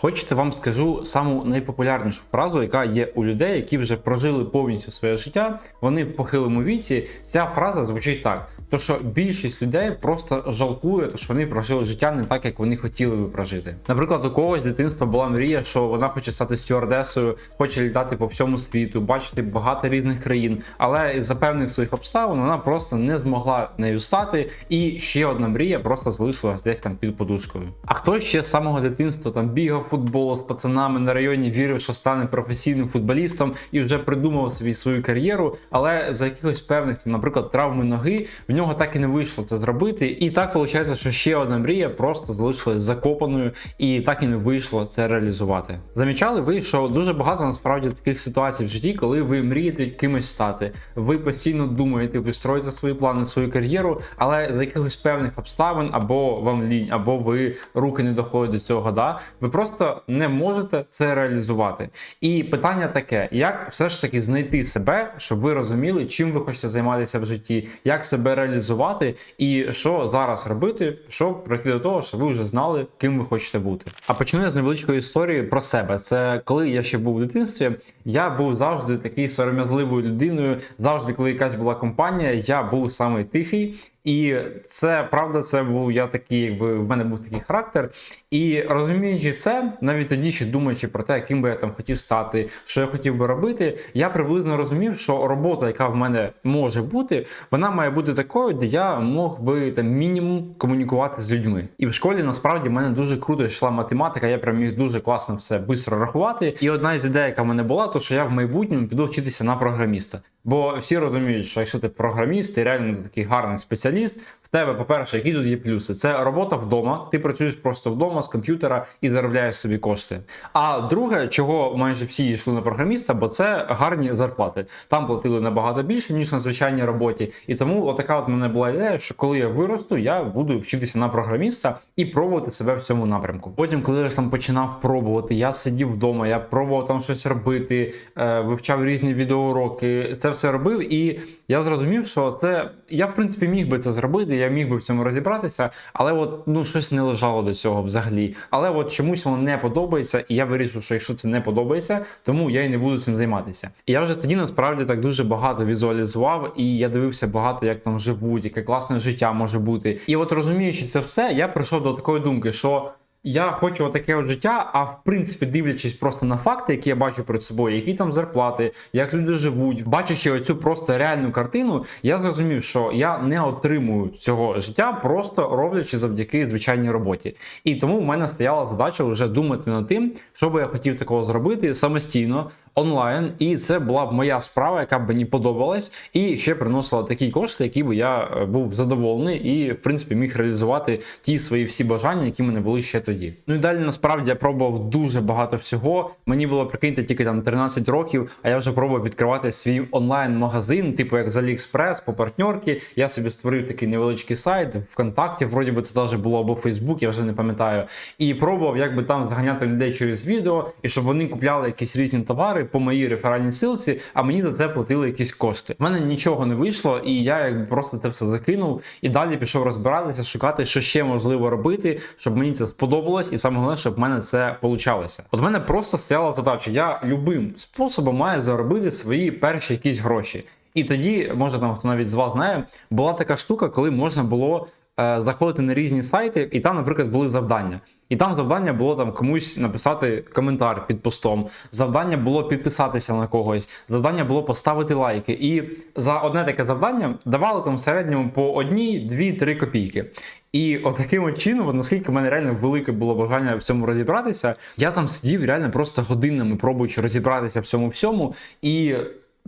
Хочете вам скажу саму найпопулярнішу фразу, яка є у людей, які вже прожили повністю своє життя. Вони в похилому віці. Ця фраза звучить так: то що більшість людей просто жалкує, то що вони прожили життя не так, як вони хотіли би прожити. Наприклад, у когось з дитинства була мрія, що вона хоче стати стюардесою, хоче літати по всьому світу, бачити багато різних країн, але за певних своїх обставин вона просто не змогла нею стати. І ще одна мрія просто залишилась десь там під подушкою. А хтось ще з самого дитинства там бігав футбол з пацанами на районі, вірив, що стане професійним футболістом і вже придумав собі свою кар'єру, але за якихось певних, там, наприклад, травми ноги в нього так і не вийшло це зробити. І так виходить, що ще одна мрія просто залишилась закопаною, і так і не вийшло це реалізувати. Замічали ви, що дуже багато насправді таких ситуацій в житті, коли ви мрієте кимось стати, ви постійно думаєте, ви строїте свої плани, свою кар'єру, але за якихось певних обставин або вам лінь, або ви руки не доходять до цього, да ви просто не можете це реалізувати. І питання таке: як все ж таки знайти себе, щоб ви розуміли, чим ви хочете займатися в житті, як себе реалізувати, і що зараз робити, щоб прийти до того, щоб ви вже знали, ким ви хочете бути. А почну я з невеличкої історії про себе. Це коли я ще був у дитинстві, я був завжди такий сором'язливою людиною. Завжди, коли якась була компанія, я був самий тихий. І це правда, це був я такий, якби в мене був такий характер. І розуміючи це, навіть тоді, ще думаючи про те, яким би я там хотів стати, що я хотів би робити, я приблизно розумів, що робота, яка в мене може бути, вона має бути такою, де я мог би там мінімум комунікувати з людьми. І в школі насправді в мене дуже круто йшла математика, я прям міг дуже класно все швидко рахувати. І одна із ідей, яка в мене була, то що я в майбутньому піду вчитися на програміста. Бо всі розуміють, що якщо ти програміст, ти реально такий гарний спеціаліст. Тебе, по-перше, які тут є плюси? Це робота вдома. Ти працюєш просто вдома з комп'ютера і заробляєш собі кошти. А друге, чого майже всі йшли на програміста, бо це гарні зарплати. Там платили набагато більше, ніж на звичайній роботі. І тому отака от мене була ідея, що коли я виросту, я буду вчитися на програміста і пробувати себе в цьому напрямку. Потім, коли я там починав пробувати, я сидів вдома, я пробував там щось робити, е, вивчав різні відеоуроки. Це все робив, і я зрозумів, що це я в принципі міг би це зробити, я міг би в цьому розібратися, але от ну щось не лежало до цього взагалі. Але от чомусь воно не подобається, і я вирішив, що якщо це не подобається, тому я і не буду цим займатися. І я вже тоді насправді так дуже багато візуалізував, і я дивився багато, як там живуть, яке класне життя може бути. І от розуміючи це все, я прийшов до такої думки, що. Я хочу отаке от життя, а в принципі, дивлячись просто на факти, які я бачу перед собою, які там зарплати, як люди живуть, бачачи оцю просто реальну картину, я зрозумів, що я не отримую цього життя, просто роблячи завдяки звичайній роботі. І тому в мене стояла задача вже думати над тим, що би я хотів такого зробити самостійно. Онлайн, і це була б моя справа, яка б мені подобалась, і ще приносила такі кошти, які би я е, був задоволений і, в принципі, міг реалізувати ті свої всі бажання, які мене були ще тоді. Ну і далі насправді я пробував дуже багато всього. Мені було прикиньте тільки там 13 років, а я вже пробував відкривати свій онлайн-магазин, типу як з AliExpress, по партнерки. Я собі створив такий невеличкий сайт ВКонтакті, вроді би це теж було або Facebook, я вже не пам'ятаю. І пробував якби там зганяти людей через відео, і щоб вони купляли якісь різні товари по моїй реферальній силці, а мені за це платили якісь кошти. У мене нічого не вийшло, і я якби просто це все закинув і далі пішов розбиратися, шукати, що ще можливо робити, щоб мені це сподобалось, і саме головне, щоб в мене це получалося. От в мене просто стояла задача. Я любим способом маю заробити свої перші якісь гроші. І тоді, може там хто навіть з вас знає, була така штука, коли можна було е, заходити на різні сайти, і там, наприклад, були завдання. І там завдання було там комусь написати коментар під постом. Завдання було підписатися на когось, завдання було поставити лайки. І за одне таке завдання давали там в середньому по одній, дві, три копійки. І отаким от чином, наскільки в мене реально велике було бажання в цьому розібратися, я там сидів реально просто годинами, пробуючи розібратися в цьому всьому. І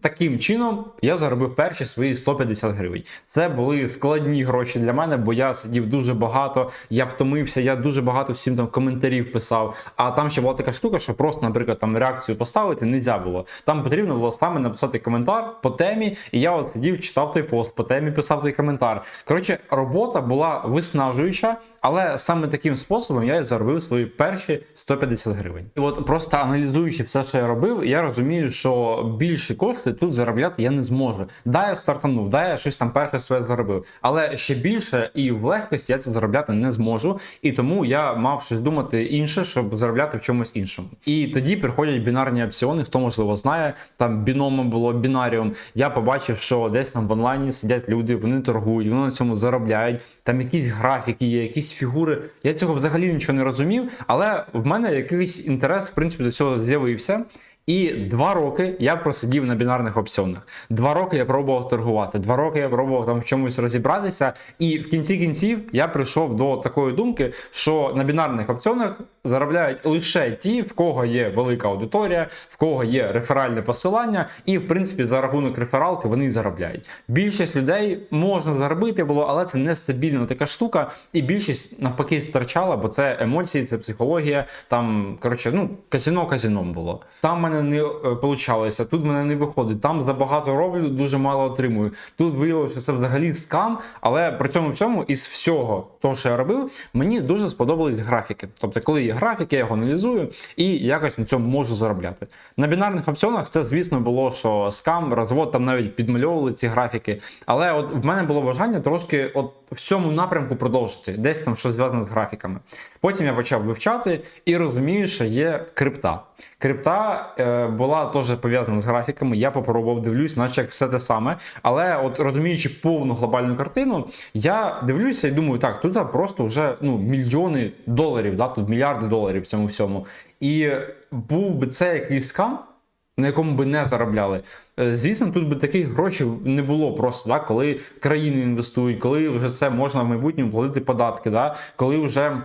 Таким чином я заробив перші свої 150 гривень. Це були складні гроші для мене, бо я сидів дуже багато, я втомився, я дуже багато всім там коментарів писав. А там ще була така штука, що просто, наприклад, там реакцію поставити не можна було. Там потрібно було саме написати коментар по темі, і я от сидів, читав той пост, по темі писав той коментар. Коротше, робота була виснажуюча, але саме таким способом я заробив свої перші 150 гривень. І от просто аналізуючи все, що я робив, я розумію, що більші кошти тут заробляти я не зможу. Да, я стартанув, да, я щось там перше своє заробив, але ще більше і в легкості я це заробляти не зможу. І тому я мав щось думати інше, щоб заробляти в чомусь іншому. І тоді приходять бінарні опціони, хто можливо знає, там біномо було бінаріум. Я побачив, що десь там в онлайні сидять люди, вони торгують, вони на цьому заробляють. Там якісь графіки є, якісь фігури. Я цього взагалі нічого не розумів, але в мене якийсь інтерес, в принципі, до цього з'явився. І два роки я просидів на бінарних опціонах. Два роки я пробував торгувати. Два роки я пробував там в чомусь розібратися. І в кінці кінців я прийшов до такої думки, що на бінарних опціонах заробляють лише ті, в кого є велика аудиторія, в кого є реферальне посилання, і в принципі за рахунок рефералки вони заробляють. Більшість людей можна заробити було, але це нестабільна така штука, і більшість навпаки втрачала, бо це емоції, це психологія. Там коротше, ну казіно казіном було. Там в мене не получалося, тут в мене не виходить. Там забагато роблю, дуже мало отримую. Тут виявилося, що це взагалі скам, але при цьому всьому із всього того, що я робив, мені дуже сподобались графіки. Тобто, коли є графік, я його аналізую і якось на цьому можу заробляти. На бінарних опціонах це, звісно, було, що скам, розвод там навіть підмальовували ці графіки. Але от в мене було бажання трошки от в цьому напрямку продовжити, десь там що зв'язане з графіками. Потім я почав вивчати і розумію, що є крипта. Крипта е, була теж пов'язана з графіками. Я попробував дивлюсь, наче як все те саме. Але от розуміючи повну глобальну картину, я дивлюся і думаю, так, тут просто вже ну, мільйони доларів, да, тут мільярди доларів в цьому всьому. І був би це якийсь скам, на якому би не заробляли. Е, Звісно, тут би таких грошей не було просто, да, коли країни інвестують, коли вже це можна в майбутньому платити податки, да, коли вже.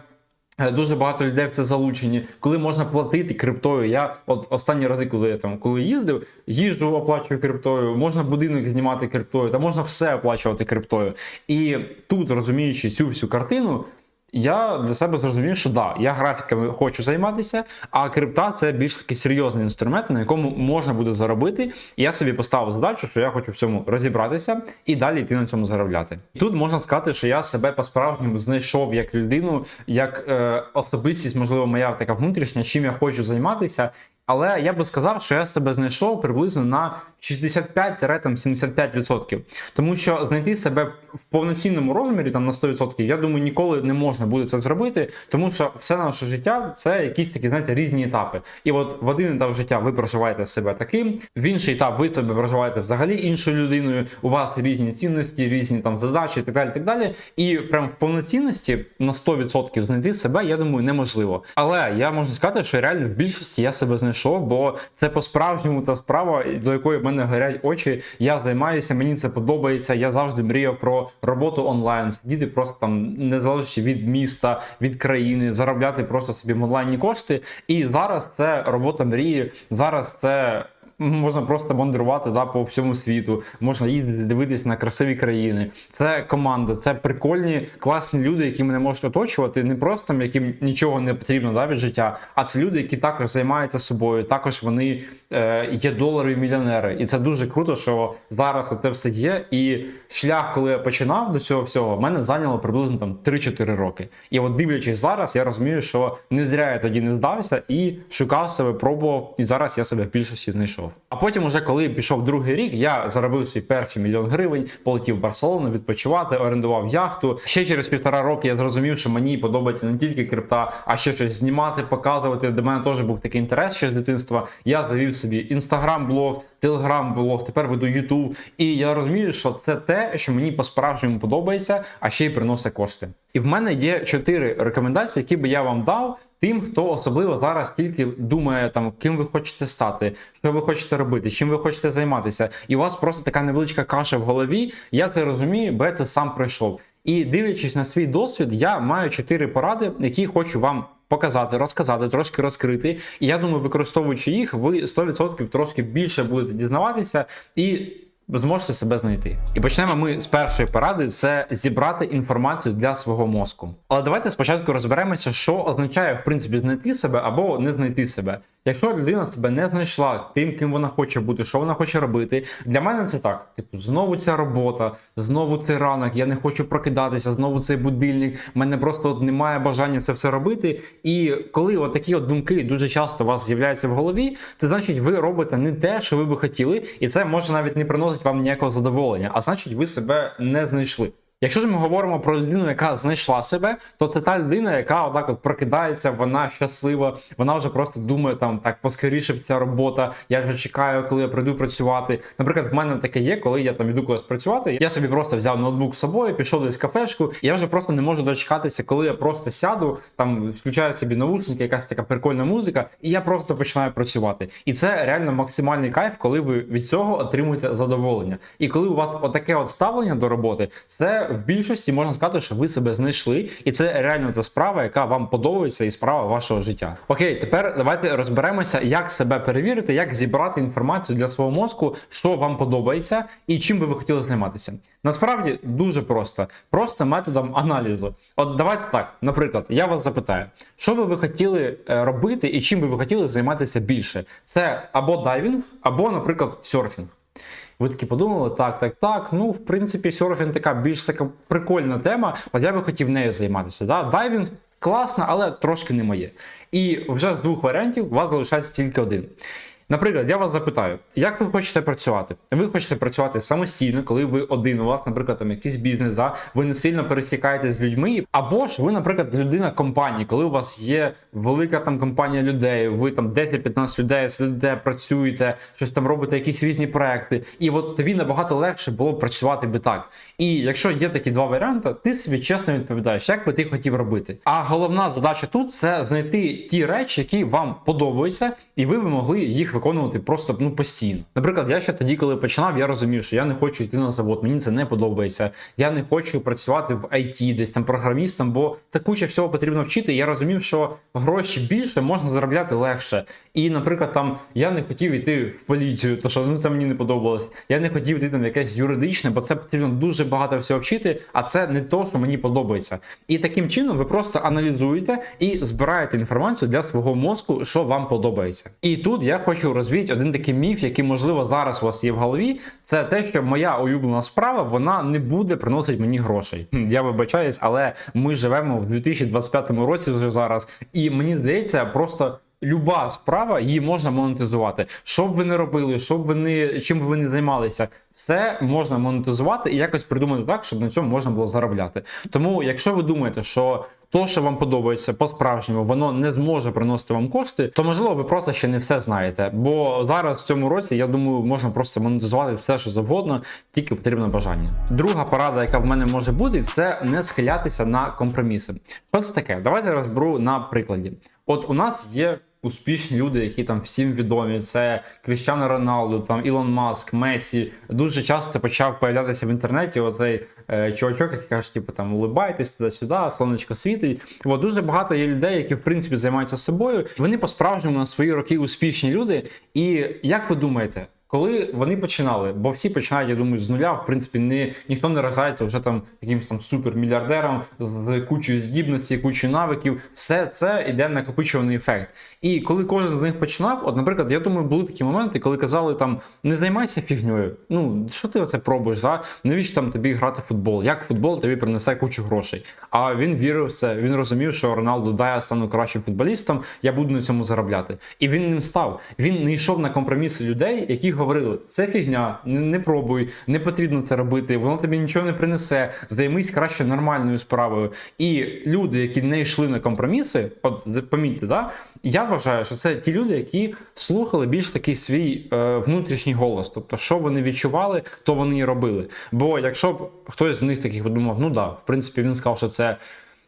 Е, Дуже багато людей в це залучені, коли можна платити криптою. Я от останні рази, коли я там коли їздив, їжджу оплачую криптою, можна будинок знімати криптою, та можна все оплачувати криптою. І тут, розуміючи цю всю картину, я для себе зрозумів, що да, я графіками хочу займатися, а крипта це більш такий серйозний інструмент, на якому можна буде заробити. І я собі поставив задачу, що я хочу в цьому розібратися і далі йти на цьому заробляти. Тут можна сказати, що я себе по-справжньому знайшов як людину, як е, особистість, можливо, моя така внутрішня, чим я хочу займатися. Але я би сказав, що я себе знайшов приблизно на 65-75%. Тому що знайти себе в повноцінному розмірі там на 100%, я думаю, ніколи не можна буде це зробити, тому що все наше життя це якісь такі, знаєте, різні етапи. І от в один етап життя ви проживаєте себе таким, в інший етап ви себе проживаєте взагалі іншою людиною. У вас різні цінності, різні там задачі і так далі. І так далі. І прям в повноцінності на 100% знайти себе, я думаю, неможливо. Але я можу сказати, що реально в більшості я себе знайшов, бо це по-справжньому та справа, до якої в мене горять очі. Я займаюся, мені це подобається. Я завжди мріяв про роботу онлайн, сидіти просто там, не залежачи від міста, від країни, заробляти просто собі онлайні кошти. І зараз це робота мрії. Зараз це. Можна просто мандрувати да, по всьому світу, можна їздити дивитись на красиві країни. Це команда, це прикольні, класні люди, які мене можуть оточувати, не просто яким нічого не потрібно да, від життя, а це люди, які також займаються собою. Також вони е, є доларові мільйонери. І це дуже круто, що зараз це все є. І шлях, коли я починав до цього всього, мене зайняло приблизно там 3-4 роки. І от дивлячись зараз, я розумію, що не зря я тоді не здався і шукав себе, пробував, і зараз я себе в більшості знайшов. А потім, уже коли пішов другий рік, я заробив свій перший мільйон гривень, полетів в Барселону відпочивати, орендував яхту. Ще через півтора роки я зрозумів, що мені подобається не тільки крипта, а ще щось знімати, показувати. До мене теж був такий інтерес ще з дитинства. Я завів собі інстаграм-блог, телеграм-блог, тепер веду Ютуб. І я розумію, що це те, що мені по-справжньому подобається, а ще й приносить кошти. І в мене є чотири рекомендації, які би я вам дав. Тим, хто особливо зараз тільки думає, там ким ви хочете стати, що ви хочете робити, чим ви хочете займатися, і у вас просто така невеличка каша в голові. Я це розумію, бо я це сам пройшов. І дивлячись на свій досвід, я маю чотири поради, які хочу вам показати, розказати, трошки розкрити. І я думаю, використовуючи їх, ви 100% трошки більше будете дізнаватися і. Зможете себе знайти. І почнемо ми з першої поради: це зібрати інформацію для свого мозку. Але давайте спочатку розберемося, що означає в принципі знайти себе або не знайти себе. Якщо людина себе не знайшла тим, ким вона хоче бути, що вона хоче робити, для мене це так. Типу, знову ця робота, знову цей ранок, я не хочу прокидатися, знову цей будильник. в мене просто от немає бажання це все робити. І коли от такі от думки дуже часто у вас з'являються в голові, це значить, ви робите не те, що ви би хотіли, і це може навіть не приносить вам ніякого задоволення, а значить, ви себе не знайшли. Якщо ж ми говоримо про людину, яка знайшла себе, то це та людина, яка отак от прокидається, вона щаслива, вона вже просто думає там так поскоріше б ця робота. Я вже чекаю, коли я прийду працювати. Наприклад, в мене таке є, коли я там іду кудись працювати. Я собі просто взяв ноутбук з собою, пішов десь в кафешку. І я вже просто не можу дочекатися, коли я просто сяду, там включаю собі наушники, якась така прикольна музика, і я просто починаю працювати. І це реально максимальний кайф, коли ви від цього отримуєте задоволення. І коли у вас отаке от ставлення до роботи, це в більшості можна сказати, що ви себе знайшли, і це реально та справа, яка вам подобається, і справа вашого життя. Окей, тепер давайте розберемося, як себе перевірити, як зібрати інформацію для свого мозку, що вам подобається і чим би ви хотіли займатися. Насправді дуже просто, просто методом аналізу. От давайте так, наприклад, я вас запитаю, що би ви хотіли е, робити і чим би ви хотіли займатися більше? Це або дайвінг, або, наприклад, серфінг. Ви такі подумали, так, так, так. Ну, в принципі, серфінг така більш така прикольна тема, от я би хотів нею займатися. Да? Дайвінг класно, але трошки не моє. І вже з двох варіантів у вас залишається тільки один. Наприклад, я вас запитаю, як ви хочете працювати? Ви хочете працювати самостійно, коли ви один, у вас, наприклад, там якийсь бізнес, да? ви не сильно пересікаєте з людьми, або ж ви, наприклад, людина компанії, коли у вас є велика там компанія людей, ви там 10-15 людей сидите, працюєте, щось там робите, якісь різні проекти, і от тобі набагато легше було працювати би так. І якщо є такі два варіанти, ти собі чесно відповідаєш, як би ти хотів робити. А головна задача тут це знайти ті речі, які вам подобаються, і ви б могли їх виконувати просто ну постійно. Наприклад, я ще тоді, коли починав, я розумів, що я не хочу йти на завод, мені це не подобається. Я не хочу працювати в IT, десь там програмістом, бо та куча всього потрібно вчити. Я розумів, що гроші більше можна заробляти легше. І, наприклад, там я не хотів йти в поліцію, то що ну це мені не подобалось. Я не хотів йти там якесь юридичне, бо це потрібно дуже багато всього вчити, а це не то, що мені подобається. І таким чином ви просто аналізуєте і збираєте інформацію для свого мозку, що вам подобається. І тут я хочу розвіяти один такий міф, який, можливо, зараз у вас є в голові. Це те, що моя улюблена справа вона не буде приносити мені грошей. Я вибачаюсь, але ми живемо в 2025 році вже зараз, і мені здається, просто. Люба справа її можна монетизувати. Що б ви не робили, що б ви не чим б ви не займалися, все можна монетизувати і якось придумати так, щоб на цьому можна було заробляти. Тому, якщо ви думаєте, що то, що вам подобається по-справжньому, воно не зможе приносити вам кошти, то можливо ви просто ще не все знаєте. Бо зараз в цьому році я думаю, можна просто монетизувати все, що завгодно, тільки потрібно бажання. Друга порада, яка в мене може бути, це не схилятися на компроміси. Що це таке? Давайте розберу на прикладі. От у нас є успішні люди, які там всім відомі. Це Кріщано Роналду, там Ілон Маск, Месі. Дуже часто почав появлятися в інтернеті оцей е, чувачок, який каже, типу там улибайтесь туди-сюди, сонечко світить. От дуже багато є людей, які в принципі займаються собою. Вони по-справжньому на свої роки успішні люди. І як ви думаєте? Коли вони починали, бо всі починають, я думаю, з нуля, в принципі, не, ніхто не рождається вже там якимось там супермільярдером з кучою здібностей, кучою навиків, все це йде накопичуваний ефект. І коли кожен з них починав, от, наприклад, я думаю, були такі моменти, коли казали там не займайся фігньою. Ну що ти оце пробуєш? Да? Навіщо там тобі грати в футбол? Як футбол тобі принесе кучу грошей? А він вірив в це, він розумів, що Роналду, да, я стану кращим футболістом, я буду на цьому заробляти. І він ним став. Він не йшов на компроміси людей, які говорили: це фігня, не, не пробуй, не потрібно це робити, воно тобі нічого не принесе. Займись краще нормальною справою. І люди, які не йшли на компроміси, от помітьте, да, я вважаю, що це ті люди, які слухали більш такий свій е, внутрішній голос. Тобто, що вони відчували, то вони і робили. Бо якщо б хтось з них таких подумав, ну да, в принципі, він сказав, що це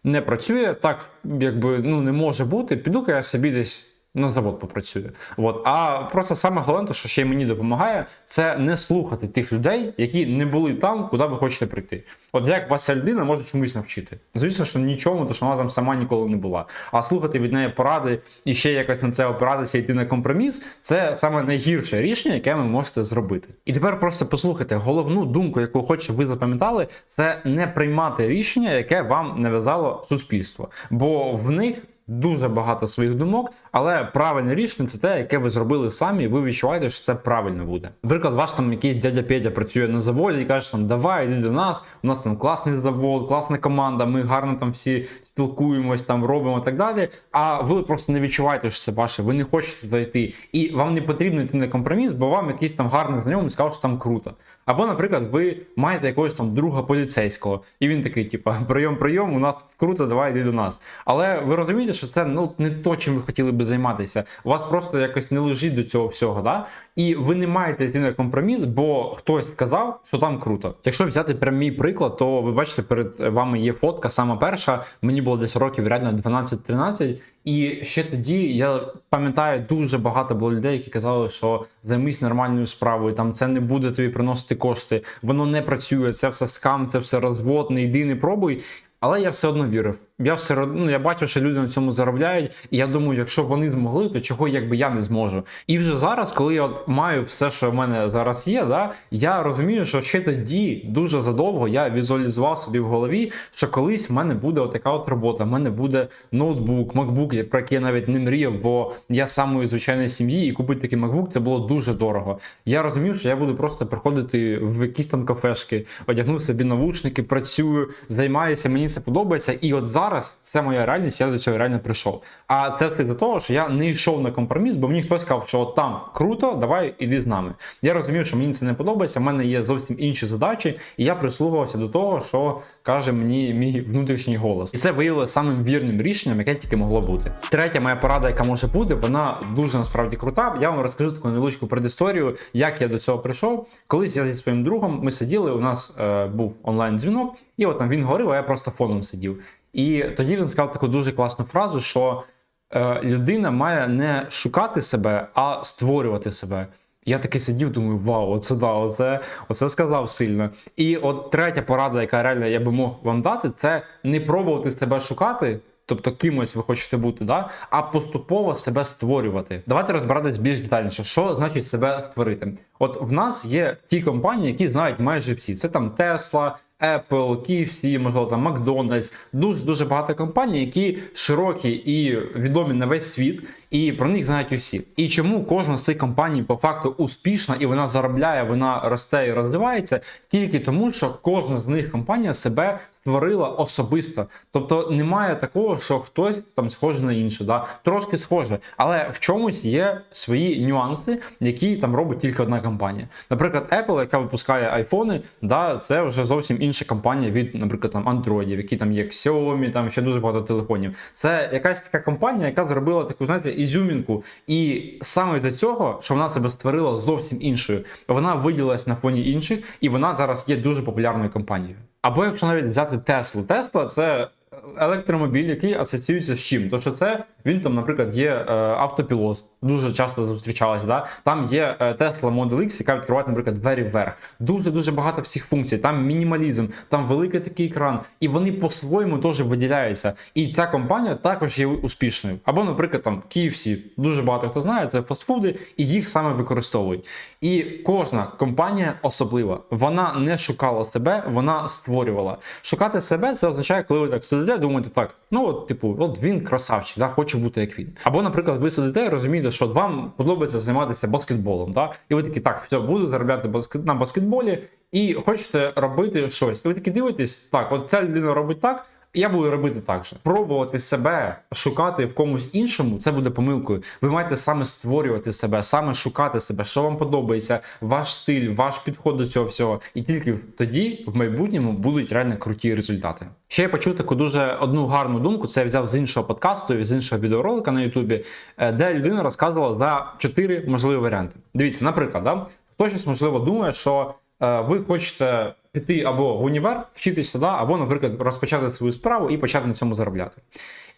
не працює, так якби ну не може бути, піду-ка я собі десь. На завод попрацюю. От. А просто саме головне, що ще й мені допомагає, це не слухати тих людей, які не були там, куди ви хочете прийти. От як вас людина може чомусь навчити. Звісно, що нічому, тому що вона там сама ніколи не була. А слухати від неї поради і ще якось на це опиратися, йти на компроміс, це саме найгірше рішення, яке ви можете зробити. І тепер просто послухайте головну думку, яку щоб ви запам'ятали, це не приймати рішення, яке вам нав'язало суспільство. Бо в них дуже багато своїх думок, але правильне рішення це те, яке ви зробили самі, і ви відчуваєте, що це правильно буде. Наприклад, ваш там якийсь дядя Петя працює на заводі і каже, там давай, іди до нас, у нас там класний завод, класна команда, ми гарно там всі спілкуємось, там робимо і так далі. А ви просто не відчуваєте, що це ваше, ви не хочете туди йти. І вам не потрібно йти на компроміс, бо вам якийсь там гарний знайомий сказав, що там круто. Або, наприклад, ви маєте якогось там друга поліцейського, і він такий, типа, прийом, прийом, у нас круто, давай йди до нас. Але ви розумієте, що це ну не то, чим ви хотіли би займатися. У вас просто якось не лежить до цього всього, да? І ви не маєте йти на компроміс, бо хтось сказав, що там круто. Якщо взяти прям мій приклад, то ви бачите, перед вами є фотка, сама перша. Мені було десь років реально 12-13. І ще тоді я пам'ятаю, дуже багато було людей, які казали, що займись нормальною справою, там це не буде тобі приносити кошти, воно не працює, це все скам, це все розвод, не йди, не пробуй. Але я все одно вірив. Я все ну, я бачив, що люди на цьому заробляють, і я думаю, якщо вони змогли, то чого якби я не зможу. І вже зараз, коли я маю все, що в мене зараз є, да, я розумію, що ще тоді дуже задовго я візуалізував собі в голові, що колись в мене буде отака от робота. В мене буде ноутбук, MacBook, про який я навіть не мріяв, бо я з самої звичайної сім'ї, і купити такий MacBook це було дуже дорого. Я розумів, що я буду просто приходити в якісь там кафешки, одягнув собі навушники, працюю, займаюся, мені це подобається. І от зараз це моя реальність, я до цього реально прийшов. А це все за того, що я не йшов на компроміс, бо мені хтось сказав, що там круто, давай іди з нами. Я розумів, що мені це не подобається. в мене є зовсім інші задачі, і я прислухався до того, що каже мені мій внутрішній голос. І це виявилося самим вірним рішенням, яке тільки могло бути. Третя моя порада, яка може бути, вона дуже насправді крута. Я вам розкажу таку невеличку предісторію, як я до цього прийшов. Колись я зі своїм другом ми сиділи. У нас е, був онлайн дзвінок, і от там він говорив, а я просто фоном сидів. І тоді він сказав таку дуже класну фразу, що е, людина має не шукати себе, а створювати себе. Я таки сидів, думаю, вау, оце да, оце, оце сказав сильно. І от третя порада, яка реально я би мог вам дати, це не пробувати себе шукати. Тобто кимось ви хочете бути, да? а поступово себе створювати. Давайте розбиратись більш детальніше, що значить себе створити. От в нас є ті компанії, які знають майже всі. Це там Tesla, Apple, KFC, можливо, там McDonald's, дуже дуже багато компаній, які широкі і відомі на весь світ, і про них знають усі. І чому кожна з цих компаній по факту успішна і вона заробляє, вона росте і розвивається, тільки тому, що кожна з них компанія себе створила особисто. Тобто немає такого, що хтось там схожий на інше, да? трошки схоже, але в чомусь є свої нюанси, які там робить тільки одна компанія. Наприклад, Apple, яка випускає айфони, да, це вже зовсім інша компанія від, наприклад, там Android, які там є Xiaomi, там ще дуже багато телефонів. Це якась така компанія, яка зробила таку, знаєте, ізюмінку. І саме за цього, що вона себе створила зовсім іншою, вона виділилась на фоні інших, і вона зараз є дуже популярною компанією. Або якщо навіть взяти Теслу, Тесла це електромобіль, який асоціюється з чим? То що це він там, наприклад, є е, автопілот, дуже часто зустрічалася. Да? Там є е, Tesla Model X, яка відкриває, наприклад, двері вверх. Дуже дуже багато всіх функцій. Там мінімалізм, там великий такий екран, і вони по-своєму теж виділяються. І ця компанія також є успішною. Або, наприклад, там KFC, дуже багато хто знає, це фастфуди, і їх саме використовують. І кожна компанія особлива. Вона не шукала себе, вона створювала. Шукати себе це означає, коли ви так сидите, думаєте, так, ну от, типу, от він красавчик, да, хочу бути як він. Або, наприклад, ви сидите і розумієте, що вам подобається займатися баскетболом. Да? І ви такі, так, все, буду заробляти баскет... на баскетболі, і хочете робити щось. І ви такі дивитесь, так, от ця людина робить так. Я буду робити так же. Пробувати себе шукати в комусь іншому, це буде помилкою. Ви маєте саме створювати себе, саме шукати себе, що вам подобається, ваш стиль, ваш підход до цього всього. І тільки тоді в майбутньому будуть реально круті результати. Ще я почув таку дуже одну гарну думку. Це я взяв з іншого подкасту, з іншого відеоролика на Ютубі, е, де людина розказувала за чотири можливі варіанти. Дивіться, наприклад, да, щось можливо думає, що е, ви хочете піти або в універ, вчитись сюди, або, наприклад, розпочати свою справу і почати на цьому заробляти.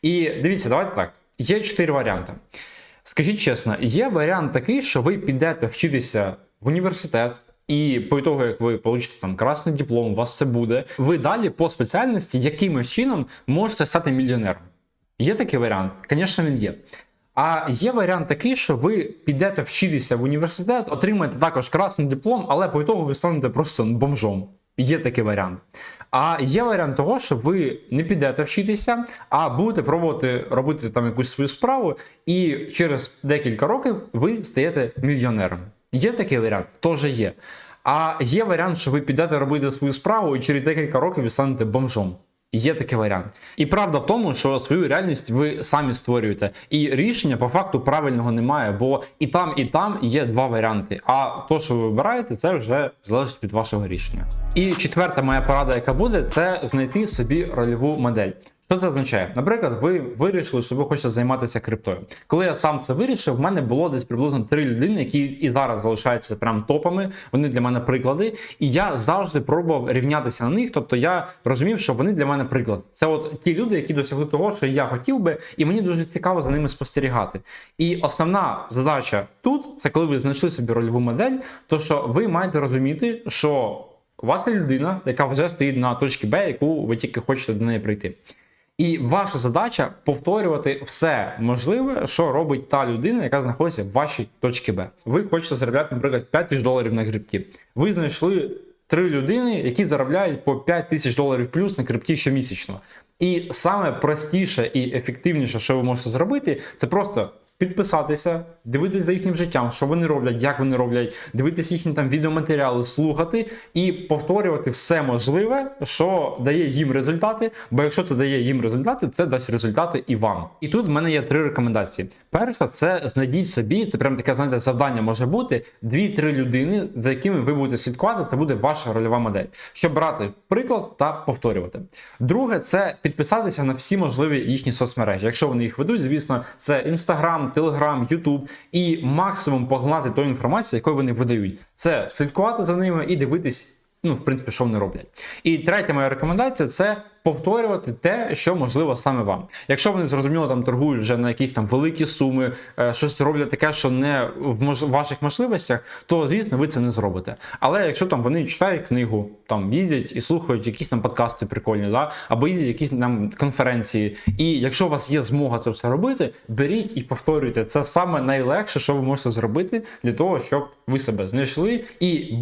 І дивіться, давайте так. Є чотири варіанти. Скажіть чесно, є варіант такий, що ви підете вчитися в університет. І по того, як ви получите там красний диплом, у вас все буде. Ви далі по спеціальності якимось чином можете стати мільйонером. Є такий варіант? Звісно, він є. А є варіант такий, що ви підете вчитися в університет, отримаєте також красний диплом, але по ітогу ви станете просто бомжом. Є такий варіант. А є варіант того, що ви не підете вчитися, а будете пробувати робити там якусь свою справу, і через декілька років ви стаєте мільйонером. Є такий варіант? Теж є. А є варіант, що ви підете робити свою справу, і через декілька років ви станете бомжом. Є такий варіант. І правда в тому, що свою реальність ви самі створюєте. І рішення по факту правильного немає, бо і там, і там є два варіанти. А то, що ви вибираєте, це вже залежить від вашого рішення. І четверта моя порада, яка буде, це знайти собі рольову модель. Що це означає? Наприклад, ви вирішили, що ви хочете займатися криптою. Коли я сам це вирішив, в мене було десь приблизно три людини, які і зараз залишаються прям топами. Вони для мене приклади. І я завжди пробував рівнятися на них. Тобто я розумів, що вони для мене приклад. Це от ті люди, які досягли того, що я хотів би, і мені дуже цікаво за ними спостерігати. І основна задача тут це коли ви знайшли собі рольову модель, то що ви маєте розуміти, що у вас є людина, яка вже стоїть на точці Б, яку ви тільки хочете до неї прийти. І ваша задача повторювати все можливе, що робить та людина, яка знаходиться в вашій точці Б. Ви хочете заробляти, наприклад, 5 тисяч доларів на крипті. Ви знайшли три людини, які заробляють по 5 тисяч доларів плюс на крипті щомісячно. І саме простіше і ефективніше, що ви можете зробити, це просто підписатися, дивитися за їхнім життям, що вони роблять, як вони роблять, дивитися їхні там відеоматеріали, слухати і повторювати все можливе, що дає їм результати. Бо якщо це дає їм результати, це дасть результати і вам. І тут в мене є три рекомендації. Перша, це знайдіть собі, це прям таке знаєте, завдання може бути дві-три людини, за якими ви будете слідкувати. Це буде ваша рольова модель, щоб брати приклад та повторювати. Друге, це підписатися на всі можливі їхні соцмережі. Якщо вони їх ведуть, звісно, це Instagram, Telegram, YouTube і максимум поглинати ту інформацію, яку вони видають. Це слідкувати за ними і дивитись. Ну, в принципі, що вони роблять. І третя моя рекомендація це повторювати те, що можливо саме вам. Якщо вони зрозуміло там торгують вже на якісь там великі суми, е, щось роблять таке, що не в ваших можливостях, то звісно ви це не зробите. Але якщо там вони читають книгу, там їздять і слухають якісь там подкасти прикольні, да? або їздять якісь там конференції, і якщо у вас є змога це все робити, беріть і повторюйте. Це саме найлегше, що ви можете зробити для того, щоб ви себе знайшли і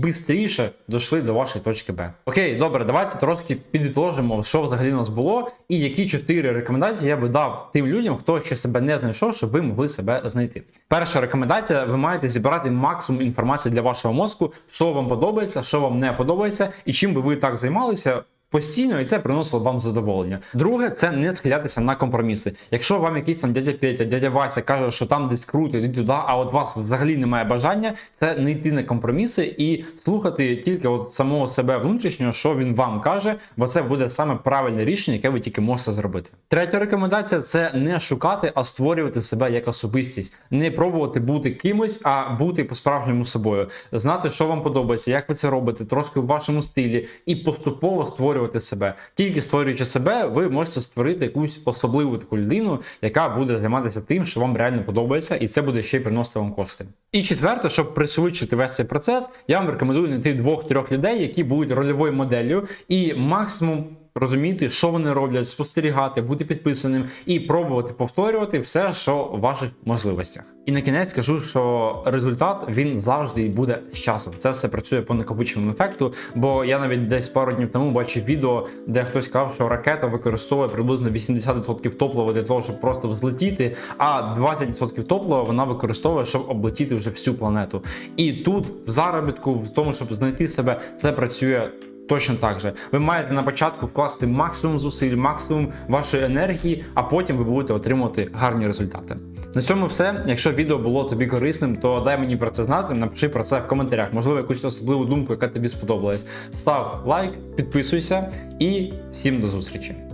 швидше дійшли до вашої точки Б. Окей, добре, давайте трошки підітожимо, що взагалі у нас було, і які чотири рекомендації я би дав тим людям, хто ще себе не знайшов, щоб ви могли себе знайти. Перша рекомендація: ви маєте зібрати максимум інформації для вашого мозку, що вам подобається, що вам не подобається, і чим би ви так займалися. Постійно і це приносило вам задоволення. Друге, це не схилятися на компроміси. Якщо вам якийсь там дядя Петя, дядя Вася каже, що там десь круто, йди туди, а от вас взагалі немає бажання, це не йти на компроміси і слухати тільки от самого себе внутрішнього, що він вам каже, бо це буде саме правильне рішення, яке ви тільки можете зробити. Третя рекомендація це не шукати, а створювати себе як особистість, не пробувати бути кимось, а бути по-справжньому собою, знати, що вам подобається, як ви це робите, трошки в вашому стилі, і поступово створювати себе. Тільки створюючи себе, ви можете створити якусь особливу таку людину, яка буде займатися тим, що вам реально подобається, і це буде ще й приносити вам кошти. І четверте, щоб пришвидшити весь цей процес, я вам рекомендую знайти двох-трьох людей, які будуть рольовою моделлю, і максимум. Розуміти, що вони роблять, спостерігати, бути підписаним і пробувати повторювати все, що в ваших можливостях. І на кінець скажу, що результат він завжди буде з часом. Це все працює по накопиченому ефекту. Бо я навіть десь пару днів тому бачив відео, де хтось сказав, що ракета використовує приблизно 80% топлива для того, щоб просто взлетіти, а 20% топлива вона використовує, щоб облетіти вже всю планету. І тут в заробітку, в тому, щоб знайти себе, це працює. Точно так же. Ви маєте на початку вкласти максимум зусиль, максимум вашої енергії, а потім ви будете отримувати гарні результати. На цьому все. Якщо відео було тобі корисним, то дай мені про це знати. Напиши про це в коментарях. Можливо, якусь особливу думку, яка тобі сподобалась. Став лайк, підписуйся і всім до зустрічі.